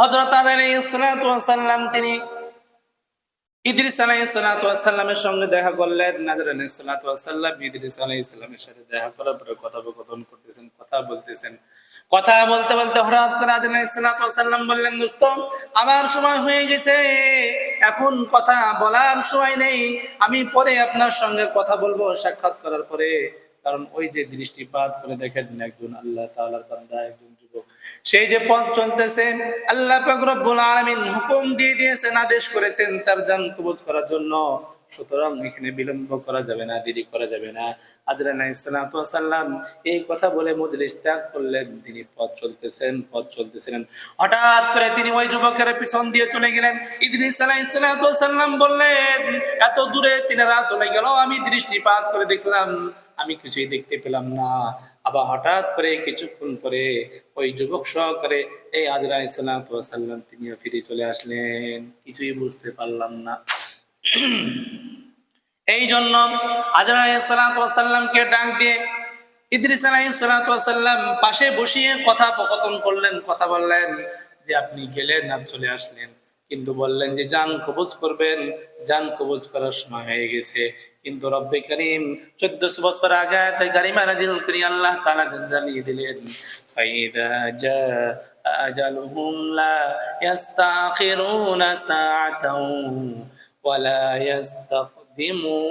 কথা বলতে আমার সময় হয়ে গেছে। এখন কথা বলার সময় নেই। আমি পরে আপনার সঙ্গে কথা বলব, সাক্ষাৎ করার পরে। কারণ ওই যে দৃষ্টিপাত করে দেখেন একজন আল্লাহ তাআলার বান্দা, একজন যুবক। সেই যে পথ চলতেছেন, আল্লাহ পাক হুকুম দিয়ে দিয়েছেন, আদেশ করেছেন তার জান কবজ করার জন্য। সুতরাং এখানে বিলম্ব করা যাবে না, দেরি করা যাবে না। সাল্লাম এই কথা বলে মজলিস ত্যাগ করলেন। তিনি পথ চলতেছেন, পথ চলতেছিলেন। হঠাৎ করে তিনি ওই যুবকের পিছন দিয়ে চলে গেলেন। ইদ্রিস বললেন, এত দূরে তিনারা চলে গেল, আমি দৃষ্টিপাত করে দেখলাম আমি কিছুই দেখতে পেলাম না। আবার হঠাৎ করে কিছুক্ষণ পরে ওই যুবক সহকারে, এই আজরা সাল্লাম তিনিও ফিরে চলে আসলেন। কিছুই বুঝতে পারলাম না। এই জন্য আজরা সাল্লামকে ডাক দিয়ে ইদ্রিস সাল্লাম পাশে বসিয়ে কথা পকতন করলেন, কথা বললেন যে, আপনি গেলেন আর চলে আসলেন। কিন্তু বললেন যে যান কবজ করবেন। যান কবজ করার সময় হয়ে গেছে। কিন্তু রব্বে করিম চোদ্দশো বছর আগে তাই গাড়ি মারাজিল করি আল্লাহ তালা জানিয়ে দিলেন আজালুহুম লা ইস্তাখিরুনা সাআতাও ওয়ালা ইস্তাকদিমুন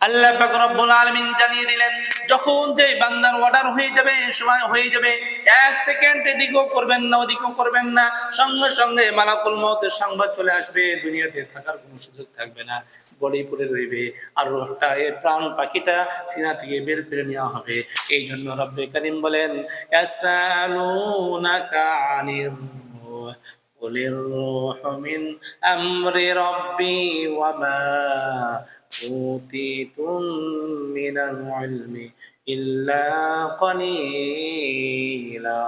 আল্লাহ পাক রব্বুল আলামিন জানিয়ে দিলেন যখন যে বান্দার অর্ডার হয়ে যাবে সময় হয়ে যাবে এক সেকেন্ড এদিকেও করবেন না ওদিকেও করবেন না সঙ্গে সঙ্গে মালাকুল মউতের সংবাদ চলে আসবে দুনিয়াতে থাকার কোনো সুযোগ থাকবে না বডি পড়ে রইবে আর রোহটা এই প্রাণ পাখিটা সিনা থেকে বের করে নেওয়া হবে এই জন্য রব্বে করিম বলেন ইয়াসআলুনাকা আনির রূহ قل الروح من أمر ربي وما أوتيتم من العلم إلا قليلا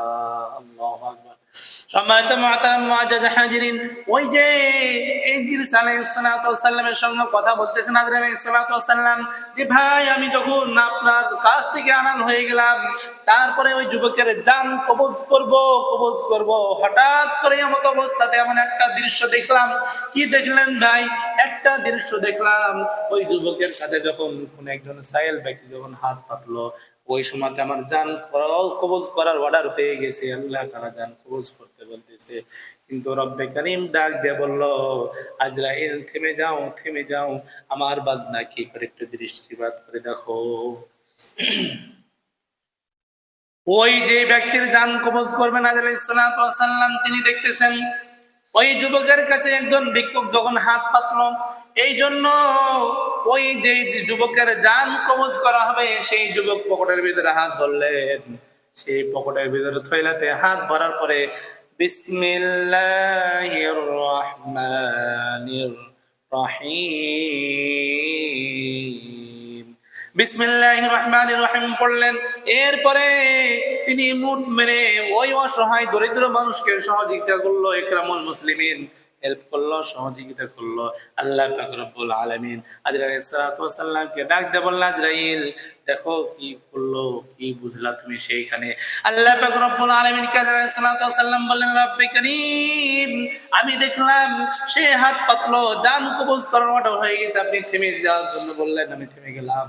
الله أكبر ওই যে সঙ্গে কথা বলতেছেন যে ভাই, আমি আপনার কাছ থেকে হয়ে গেলাম, তারপরে ওই যুবকের জান কবজ করব কবজ করব। হঠাৎ করে এমন অবস্থাতে এমন একটা দৃশ্য দেখলাম। কি দেখলেন ভাই? একটা দৃশ্য দেখলাম, ওই যুবকের কাছে যখন কোন একজন সাইল ব্যক্তি যখন হাত পাতলো ওই সময়তে আমার জান কবজ করার অর্ডার হয়ে গেছে। আল্লাহ তারা জান কবজ করতে বলতেছে। কিন্তু রব্বে করিম ডাক দিয়ে বলল, আজরাইল, থেমে যাও থেমে যাও। আমার বাদনা কি করে একটু দৃষ্টিপাত করে দেখো। ওই যে ব্যক্তির জান কবজ করবেন আজরাইসাল্লাম তিনি দেখতেছেন ওই যুবকের কাছে একজন ভিক্ষুক যখন হাত পাতলো এই জন্য ওই যে যুবকের যান কবজ করা হবে, সেই যুবক পকেটের ভিতরে হাত ধরলেন। সেই পকেটের ভিতরে থইলাতে হাত ভরার পরে পড়লেন। এরপরে তিনি মুঠ মেরে ওই অসহায়, দরিদ্র মানুষকে সহযোগিতা করল একরামুল মুসলিমিন। হেল্প করল, সহযোগিতা করল। আল্লাহ রব্বুল আলামিন আজরাইল সালাতু ওয়াসাল্লামকে ডাক দে বলল আজরাইল দেখো কি করল, কি বুঝলা তুমি সেইখানে? আল্লাহ রব্বুল আলামিন ওয়াসাল্লাম বললেন আমি দেখলাম সে হাত পাতলো, জান কবজ করার হয়ে গেছে, আপনি থেমে যাওয়ার জন্য বললেন, আমি থেমে গেলাম।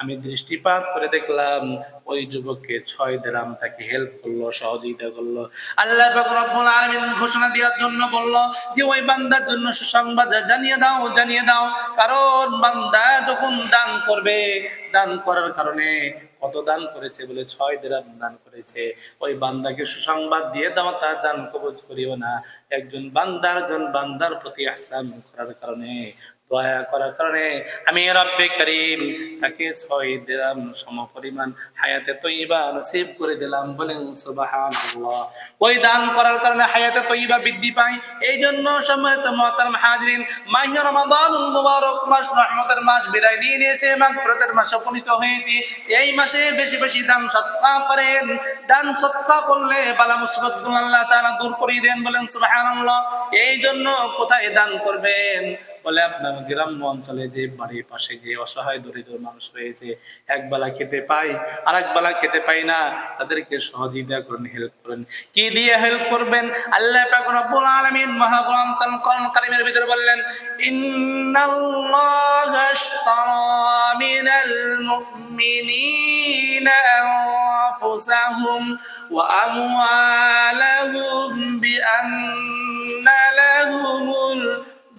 আমি দৃষ্টিপাত করে দেখলাম, ওই যুবককে ছয় দেরাম তাকে হেল্প করল, সহযোগিতা করল। আল্লাহ রব্বুল আলামিন ঘোষণা দেওয়ার জন্য বলল যে, ওই বান্দার জন্য সুসংবাদ জানিয়ে দাও জানিয়ে দাও। কারণ বান্দা যখন দান করবে, দান করার কারণে কত দান করেছে বলে ছয় দেরাম দান করেছে। ওই বান্দাকে সুসংবাদ দিয়ে দাও, তা জান কবজ করিও না। একজন বান্দার জন বান্দার প্রতি আহসান করার কারণে দয়া করার কারণে আমি রব্বে করিম তাকে ছয় দিলাম সম পরিমাণ হায়াতে তৈবা নসিব করে দিলাম বলেন ওই দান করার কারণে হায়াতে তৈবা বৃদ্ধি পায় এই জন্য সম্মানিত মহতারাম হাজরিন মাহিয়া রমাদানুল মুবারক মাস রহমতের মাস বিদায় নিয়ে নিয়েছে মাস উপনীত হয়েছে। এই মাসে বেশি বেশি দান সৎকা করেন। দান সৎকা করলে বালা মুসিবত আল্লাহ তাআলা দূর করিয়ে দেন বলেন সুবহানাল্লাহ। এই জন্য কোথায় দান করবেন? বলে আপনার গ্রাম্য অঞ্চলে যে বাড়ির পাশে যে অসহায় দরিদ্র মানুষ রয়েছে, এক বেলা খেতে পাই আর এক বেলা খেতে পাই না, তাদেরকে সহযোগিতা করেন হেল্প করেন। কি দিয়ে হেল্প করবেন? আল্লাহ পাক রব্বুল আলামিন মহাগ্রন্থ কোরআন কারীমের ভিতরে বললেন, ইন্নাল্লাহা আমওয়ালাহুম বিআন্না লাহুমুল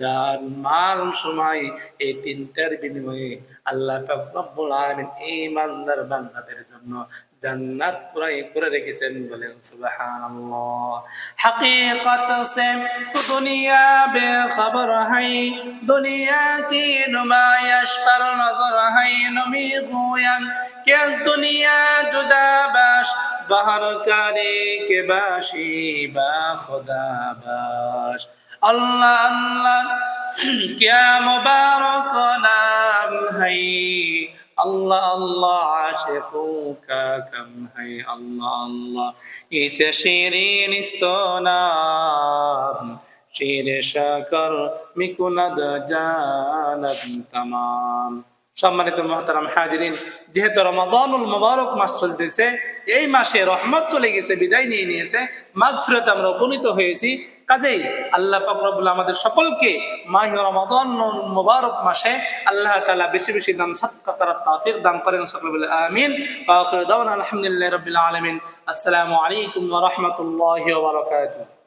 যার মাল সময় এই তিনটার বিনিময়ে আল্লাহ রব্বুল আলামিন এই ইমানদার বান্দাদের জন্য জান্নাত কুরাই করে রেখেছেন বলেন, সুবহানাল্লাহ। সে দুনিয়া বে খবর হাই দুনিয়া কি নুমায়াশ পর নজর হাই, নমি গুয়ান কে দুনিয়া জুদা বাস, বাহার কারে কে বাসি বা খোদা বাস। আল্লাহ আল্লাহ। ক্যা মুবারক নাম হাই। আল্লাহ আল্লাহ, আশেকুকা কম হাই। আল্লাহ আল্লাহ। ইতে শিরিন ইস্তনাম শির শাকর মিকুনাদ জানাত তামাম। সম্মানিত মহতারাম হাজরিন, যেহেতু রমাদানুল মোবারক মাস চলতেছে, এই মাসে রহমত চলে গেছে, বিদায় নিয়ে নিয়েছে, মাগফিরাত আমরা উপনীত হয়েছি। কাজেই আল্লাহ পাকরবুল আমাদের সকলকে মাহি রমাদান মুবারক মাসে আল্লাহ তালা বেশি বেশি দান সাদকা করার তাফির দান করেন সকলে বলে আমিন আলহামদুলিল্লাহ রবিল আলমিন। আসসালামু আলাইকুম রহমতুল্লাহ বারাকাতুহু।